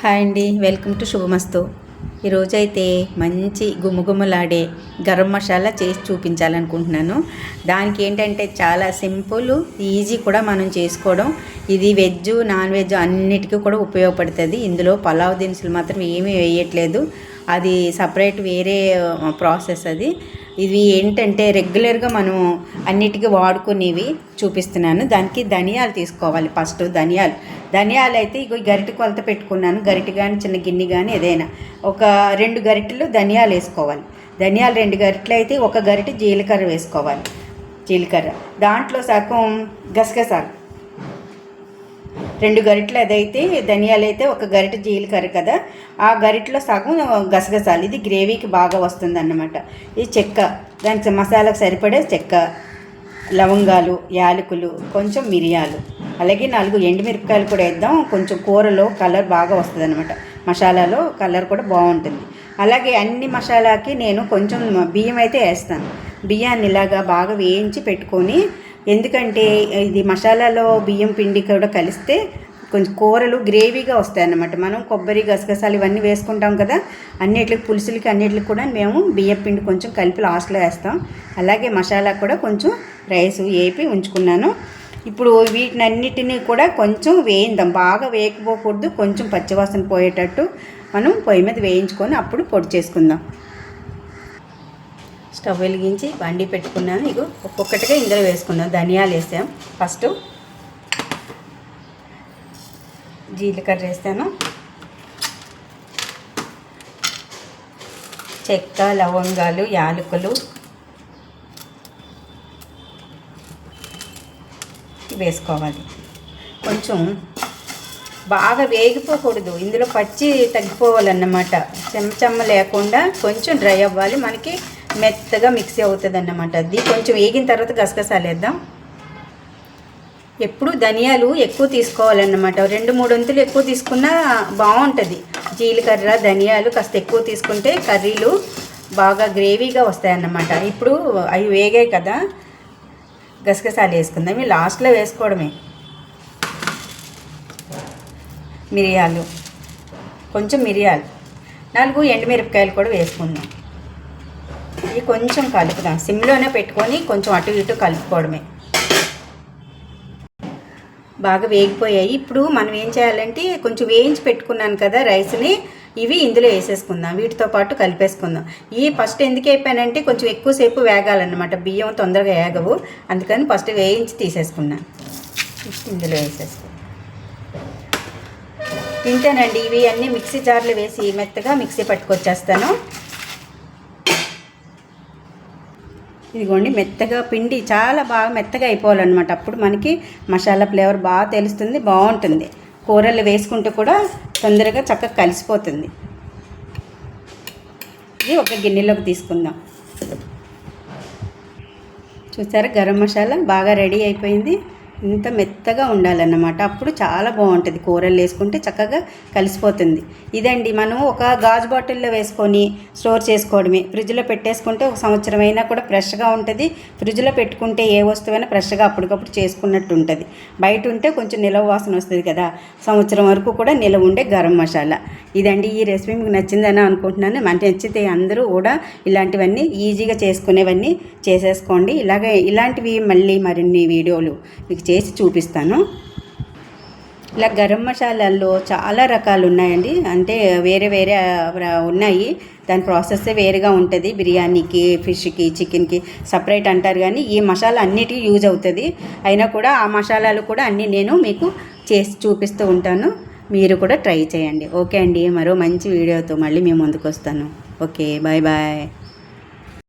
Hi అండి. Welcome to శుభమస్తు. ఈరోజైతే మంచి గుమగుమలాడే గరం మసాలా చేసి చూపించాలనుకుంటున్నాను. దానికి ఏంటంటే చాలా సింపుల్ ఈజీ కూడా మనం చేసుకోవడం. ఇది వెజ్ నాన్ వెజ్ అన్నిటికీ కూడా ఉపయోగపడుతుంది. ఇందులో పలావ్ దినుసులు మాత్రం ఏమీ వేయట్లేదు. అది సపరేట్ వేరే ప్రాసెస్ అది. ఇవి ఏంటంటే రెగ్యులర్గా మనం అన్నిటికీ వాడుకునేవి చూపిస్తున్నాను. దానికి ధనియాలు తీసుకోవాలి ఫస్ట్. ధనియాలు ధనియాలు అయితే ఇగో ఈ గరిటె కొలత పెట్టుకున్నాను. గరిటె కానీ చిన్న గిన్నె కానీ ఏదైనా. ఒక రెండు గరిటెలు ధనియాలు వేసుకోవాలి. ధనియాలు రెండు గరిటెలు అయితే ఒక గరిటె జీలకర్ర వేసుకోవాలి. జీలకర్ర. దాంట్లో సగం గసగసాలు. రెండు గరిటెలు అదైతే ధనియాలు అయితే ఒక గరిట జీలకర్ర కదా. ఆ గరిటెలో సగం గసగసాలు. ఇది గ్రేవీకి బాగా వస్తుంది అన్నమాట ఇది చెక్క. దానికి మసాలాకు సరిపడే చెక్క. లవంగాలు యాలకులు కొంచెం మిరియాలు. అలాగే నాలుగు ఎండుమిరపకాయలు కూడా వేద్దాం. కొంచెం కూరలో కలర్ బాగా వస్తుంది అనమాట మసాలాలో కలర్ కూడా బాగుంటుంది. అలాగే అన్ని మసాలాకి నేను కొంచెం బియ్యం అయితే వేస్తాను. బియ్యాన్ని ఇలాగా బాగా వేయించి పెట్టుకొని ఎందుకంటే ఇది మసాలాలో బియ్యం పిండి కూడా కలిస్తే కొంచెం కూరలు గ్రేవీగా వస్తాయి అన్నమాట మనం కొబ్బరి గసగసాలు ఇవన్నీ వేసుకుంటాం కదా అన్నిటికి పులుసులకి అన్నిటికి కూడా మేము బియ్యం పిండి కొంచెం కలిపి లాస్ట్లో వేస్తాం. అలాగే మసాలా కూడా కొంచెం రైస్ వేపి ఉంచుకున్నాను. ఇప్పుడు వీటిని అన్నిటినీ కూడా కొంచెం వేయిందాం. బాగా వేయకపోకూడదు. కొంచెం పచ్చివాసన పోయేటట్టు మనం పొయ్యి మీద వేయించుకొని అప్పుడు పొడి చేసుకుందాం. స్టవ్ వెలిగించి బండి పెట్టుకున్నాను. ఇక ఒక్కొక్కటిగా ఇందులో వేసుకుందాం ధనియాలు వేసాం. ఫస్ట్ జీలకర్ర వేస్తాను చెక్క లవంగాలు యాలకులు వేసుకోవాలి. కొంచెం బాగా వేగిపోకూడదు. ఇందులో పచ్చి తగ్గిపోవాలన్నమాట. చెమ్మ లేకుండా కొంచెం డ్రై అవ్వాలి. మనకి మెత్తగా మిక్సీ అవుతుంది అన్నమాట అది. కొంచెం వేగిన తర్వాత గసగసాలు వేద్దాం ఎప్పుడు ధనియాలు ఎక్కువ తీసుకోవాలన్నమాట. రెండు మూడు వంతులు ఎక్కువ తీసుకున్నా బాగుంటుంది. జీలకర్ర ధనియాలు కాస్త ఎక్కువ తీసుకుంటే కర్రీలు బాగా గ్రేవీగా వస్తాయన్నమాట. ఇప్పుడు అవి వేగాయి కదా. గసగసాలు వేసుకుందాం. ఇవి లాస్ట్లో వేసుకోవడమే. మిరియాలు. కొంచెం మిరియాలు. నాలుగు ఎండుమిరపకాయలు కూడా వేసుకుందాం. ఇవి కొంచెం కలుపుదాం. సిమ్లోనే పెట్టుకొని కొంచెం అటు ఇటు కలుపుకోవడమే. బాగా వేగిపోయాయి. ఇప్పుడు మనం ఏం చేయాలంటే కొంచెం వేయించి పెట్టుకున్నాను కదా రైస్ని. ఇవి ఇందులో వేసేసుకుందాం వీటితో పాటు కలిపేసుకుందాం. ఈ ఫస్ట్ ఎందుకు అయిపోయానంటే కొంచెం ఎక్కువసేపు వేగాలన్నమాట బియ్యం తొందరగా వేగవు. అందుకని ఫస్ట్ వేయించి తీసేసుకున్నాను ఇందులో వేసేసుకున్నాను తింటానండి ఇవి అన్నీ మిక్సీ జార్లు వేసి మెత్తగా మిక్సీ పట్టుకొచ్చేస్తాను. ఇదిగోండి మెత్తగా పిండి చాలా బాగా మెత్తగా అయిపోవాలన్నమాట. అప్పుడు మనకి మసాలా ఫ్లేవర్ బాగా తెలుస్తుంది బాగుంటుంది. కూరలు వేసుకుంటే కూడా తొందరగా చక్కగా కలిసిపోతుంది. ఇది ఒక గిన్నెలోకి తీసుకుందాం. చూసారా? గరం మసాలా బాగా రెడీ అయిపోయింది. ఇంత మెత్తగా ఉండాలన్నమాట. అప్పుడు చాలా బాగుంటుంది. కూరలు వేసుకుంటే చక్కగా కలిసిపోతుంది. ఇదండి మనం ఒక గాజు బాటిల్లో వేసుకొని స్టోర్ చేసుకోవడమే. ఫ్రిడ్జ్లో పెట్టేసుకుంటే ఒక సంవత్సరం అయినా కూడా ఫ్రెష్గా ఉంటుంది. ఫ్రిడ్జ్లో పెట్టుకుంటే ఏ వస్తువైనా ఫ్రెష్గా అప్పటికప్పుడు చేసుకున్నట్టు ఉంటుంది. బయట ఉంటే కొంచెం నిలవ వాసన వస్తుంది కదా. సంవత్సరం వరకు కూడా నిలవ ఉండే గరం మసాలా. ఇదండి ఈ రెసిపీ మీకు నచ్చిందని అనుకుంటున్నాను. మన నచ్చితే అందరూ కూడా ఇలాంటివన్నీ ఈజీగా చేసుకునేవన్నీ చేసేసుకోండి. ఇలాగే ఇలాంటివి మళ్ళీ మరిన్ని వీడియోలు మీకు చేసి చూపిస్తాను. ఇలా గరం మసాలాల్లో చాలా రకాలు ఉన్నాయండి అంటే వేరే వేరే ఉన్నాయి. దాని ప్రాసెస్ వేరేగా ఉంటుంది. బిర్యానీకి ఫిష్కి చికెన్కి సపరేట్ అంటారు కానీ ఈ మసాలా అన్నిటికీ యూజ్ అవుతుంది. అయినా కూడా ఆ మసాలాలు కూడా అన్నీ నేను మీకు చేసి చూపిస్తూ ఉంటాను. మీరు కూడా ట్రై చేయండి. ఓకే అండి. మరో మంచి వీడియోతో మళ్ళీ మేము ముందుకు వస్తాను. ఓకే. Bye bye.